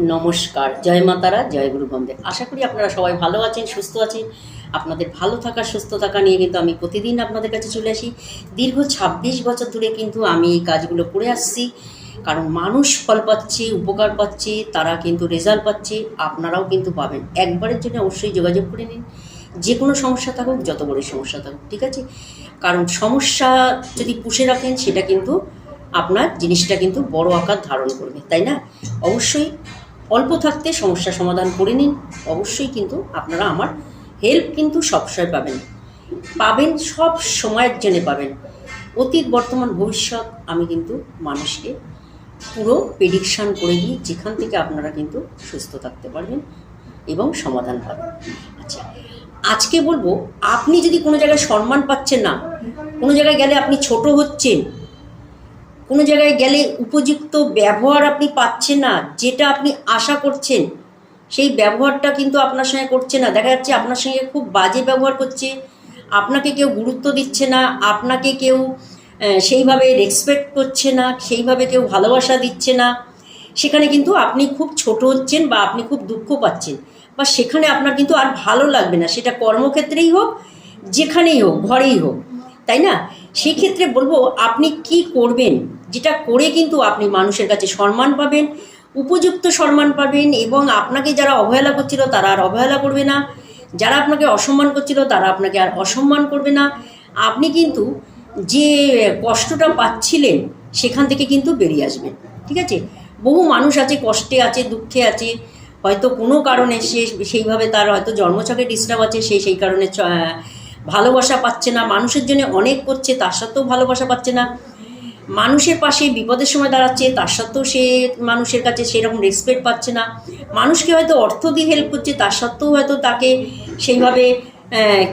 নমস্কার। জয় মাতারা জয় গুরু বন্দে। আশা করি আপনারা সবাই ভালো আছেন, সুস্থ আছেন। আপনাদের ভালো থাকা সুস্থ থাকা নিয়ে কিন্তু আমি প্রতিদিন আপনাদের কাছে চলে আসি। দীর্ঘ ২৬ বছর ধরে কিন্তু আমি এই কাজগুলো করে আসছি। কারণ মানুষ ফল পাচ্ছে, উপকার পাচ্ছে, তারা কিন্তু রেজাল্ট পাচ্ছে, আপনারাও কিন্তু পাবেন। একবারের জন্য অবশ্যই যোগাযোগ করে নিন। যে কোনো সমস্যা থাকুক, যত বড় সমস্যা থাকুক, ঠিক আছে? কারণ সমস্যা যদি পুষে রাখেন, সেটা কিন্তু আপনার জিনিসটা কিন্তু বড় আকার ধারণ করবে, তাই না? অবশ্যই অল্প থাকতে সমস্যা সমাধান করে নিন। অবশ্যই কিন্তু আপনারা আমার হেল্প কিন্তু সবসময় পাবেন। পাবেন সব সময়ের জন্য পাবেন। অতীত, বর্তমান, ভবিষ্যৎ, আমি কিন্তু মানুষকে পুরো প্রেডিকশান করে দিই যেখান থেকে আপনারা কিন্তু সুস্থ থাকতে পারবেন এবং সমাধান পাবেন। আচ্ছা আজকে বলব, আপনি যদি কোনো জায়গায় সম্মান পাচ্ছেন না, কোনো জায়গায় গেলে আপনি ছোট হচ্ছেন কোনো জায়গায় গেলে উপযুক্ত ব্যবহার আপনি পাচ্ছেন না, যেটা আপনি আশা করছেন, সেই ব্যবহারটা কিন্তু আপনার সঙ্গে করছে না। দেখা যাচ্ছে আপনার সঙ্গে খুব বাজে ব্যবহার করছে, আপনাকে কেউ গুরুত্ব দিচ্ছে না, আপনাকে কেউ সেইভাবে রেসপেক্ট করছে না, সেইভাবে কেউ ভালোবাসা দিচ্ছে না। সেখানে কিন্তু আপনি খুব ছোট হচ্ছেন বা আপনি খুব দুঃখ পাচ্ছেন। বা সেখানে আপনার কিন্তু আর ভালো লাগবে না। সেটা কর্মক্ষেত্রেই হোক, যেখানেই হোক, ঘরেই হোক, তাই না? সেই ক্ষেত্রে বলব, আপনি কি করবেন? যেটা করে কিন্তু আপনি মানুষের কাছে সম্মান পাবেন, উপযুক্ত সম্মান পাবেন এবং আপনাকে যারা অবহেলা করছিল তারা আর অবহেলা করবে না। যারা আপনাকে অসম্মান করছিল তারা আপনাকে আর অসম্মান করবে না। আপনি কিন্তু যে কষ্টটা পাচ্ছিলেন সেখান থেকে কিন্তু বেরিয়ে আসবেন, ঠিক আছে? বহু মানুষ আছে, কষ্টে আছে, দুঃখে আছে। হয়তো কোনো কারণে সে সেইভাবে তার হয়তো জন্মছকে ডিস্টার্ব আছে, সে সেই কারণে ভালোবাসা পাচ্ছে না। মানুষের জন্য অনেক করছে, তার সত্ত্বেও ভালোবাসা পাচ্ছে না। মানুষের পাশে বিপদের সময় দাঁড়াচ্ছে, তার সত্ত্বেও সে মানুষের কাছে সেরকম রেসপেক্ট পাচ্ছে না। মানুষকে হয়তো অর্থ দিয়ে হেল্প করছে, তার সত্ত্বেও হয়তো তাকে সেইভাবে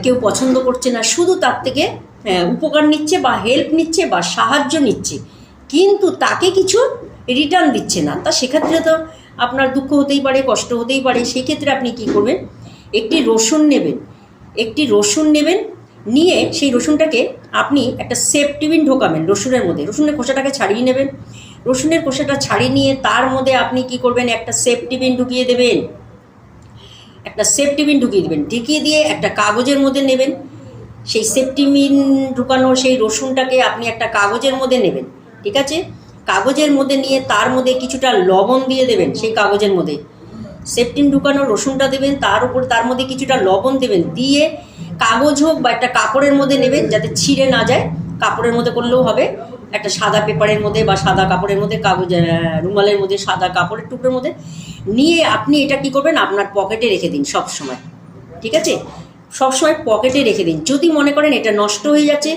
কেউ পছন্দ করছে না। শুধু তার থেকে উপকার নিচ্ছে বা হেল্প নিচ্ছে বা সাহায্য নিচ্ছে। কিন্তু তাকে কিছু রিটার্ন দিচ্ছে না। তা সেক্ষেত্রে তো আপনার দুঃখ হতেই পারে, কষ্ট হতেই পারে। সেক্ষেত্রে আপনি কি করবেন? একটি রসুন নেবেন। একটি রসুন নেবেন নিয়ে সেই রসুনটাকে আপনি একটা সেফ টিফিন ঢোকাবেন রসুনের মধ্যে। রসুনের খোসাটাকে ছাড়িয়ে নেবেন। রসুনের খোসাটা ছাড়িয়ে নিয়ে তার মধ্যে আপনি কি করবেন? একটা সেফ টিফিন ঢুকিয়ে দেবেন। একটা সেফ টিফিন ঢুকিয়ে দেবেন। ঢুকিয়ে দিয়ে একটা কাগজের মধ্যে নেবেন। সেই সেফ টিফিন ঢুকানো সেই রসুনটাকে আপনি একটা কাগজের মধ্যে নেবেন। ঠিক আছে? কাগজের মধ্যে নিয়ে তার মধ্যে কিছুটা লবণ দিয়ে দেবেন সেই কাগজের মধ্যে। সেফটিন ঢুকানো, রসুনটা দেবেন, তার উপর, তার মধ্যে কিছুটা লবণ দেবেন, দিয়ে কাগজ হোক বা একটা কাপড়ের মধ্যে নেবেন, যাতে ছিঁড়ে না যায়। কাপড়ের মধ্যে করলেও হবে। একটা সাদা পেপারের মধ্যে বা সাদা কাপড়ের মধ্যে, কাগজ রুমালের মধ্যে, সাদা কাপড়ের টুকরোর মধ্যে নিয়ে আপনি এটা কি করবেন? আপনার পকেটে রেখে দিন সব সময় ঠিক আছে? সবসময় পকেটে রেখে দিন। যদি মনে করেন এটা নষ্ট হয়ে যাচ্ছে,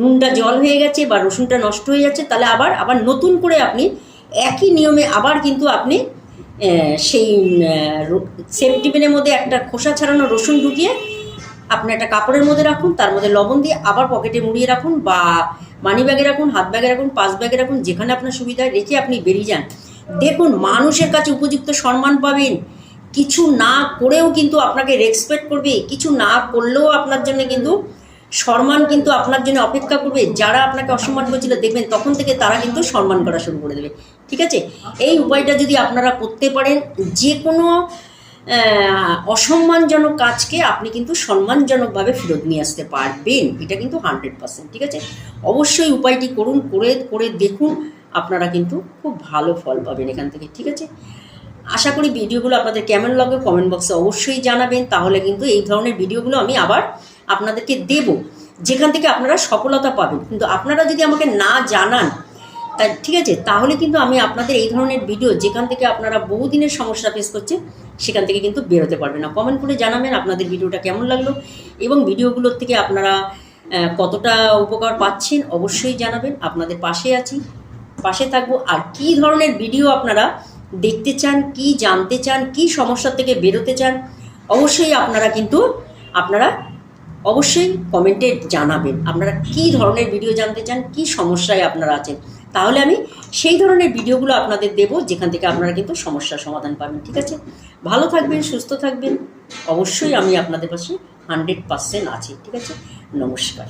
নুনটা জল হয়ে গেছে বা রসুনটা নষ্ট হয়ে যাচ্ছে, তাহলে আবার আবার নতুন করে আপনি একই নিয়মে আবার কিন্তু আপনি সেই সেফ টিফিনের মধ্যে একটা খোসা ছাড়ানো রসুন ঢুকিয়ে আপনি একটা কাপড়ের মধ্যে রাখুন, তার মধ্যে লবণ দিয়ে আবার পকেটে মুড়িয়ে রাখুন বা মানি ব্যাগে রাখুন, হাত ব্যাগে রাখুন পাঁচ ব্যাগে রাখুন, যেখানে আপনার সুবিধা রেখে আপনি বেরিয়ে যান। দেখুন, মানুষের কাছে উপযুক্ত সম্মান পাবেন। কিছু না করেও কিন্তু আপনাকে রেসপেক্ট করবে, কিছু না করলেও আপনার জন্য কিন্তু সম্মান কিন্তু আপনার জন্য অপেক্ষা করবে। যারা আপনাকে অসম্মান করেছিল, দেখবেন তখন থেকে তারা কিন্তু সম্মান করা শুরু করে দেবে। ঠিক আছে? এই উপায়টা যদি আপনারা করতে পারেন যে কোনো অসম্মানজনক কাজকে আপনি কিন্তু সম্মানজনকভাবে ফেরত নিয়ে আসতে পারবেন। এটা কিন্তু হান্ড্রেড পার্সেন্ট, ঠিক আছে? অবশ্যই উপায়টি করুন, করে করে দেখুন, আপনারা কিন্তু খুব ভালো ফল পাবেন এখান থেকে, ঠিক আছে? আশা করি ভিডিওগুলো আপনাদের কেমন লাগে কমেন্ট বক্সে অবশ্যই জানাবেন। তাহলে কিন্তু এই ধরনের ভিডিওগুলো আমি আবার আপনাদেরকে দেব। যেখান থেকে আপনারা সফলতা পাবেন। কিন্তু আপনারা যদি আমাকে না জানান, তা ঠিক আছে, তাহলে কিন্তু আমি আপনাদের এই ধরনের ভিডিও যেখান থেকে আপনারা বহুদিনের সমস্যা ফেস করছে সেখান থেকে কিন্তু বেরোতে পারবেন না। কমেন্ট করে জানাবেন আপনাদের ভিডিওটা কেমন লাগল এবং ভিডিওগুলোর থেকে আপনারা কতটা উপকার পাচ্ছেন অবশ্যই জানাবেন। আপনাদের পাশে আছি, পাশে থাকব। আর কি ধরনের ভিডিও আপনারা দেখতে চান, কি জানতে চান, কি সমস্যা থেকে বেরোতে চান, অবশ্যই আপনারা কিন্তু, আপনারা অবশ্যই কমেন্টে জানাবেন। আপনারা কি ধরনের ভিডিও জানতে চান, কি সমস্যায় আপনারা আছেন, তাহলে আমি সেই ধরনের ভিডিওগুলো আপনাদের দেব, যেখান থেকে আপনারা কিন্তু সমস্যার সমাধান পাবেন, ঠিক আছে? ভালো থাকবেন, সুস্থ থাকবেন। অবশ্যই আমি আপনাদের পাশে হান্ড্রেড পার্সেন্ট আছি, ঠিক আছে? নমস্কার।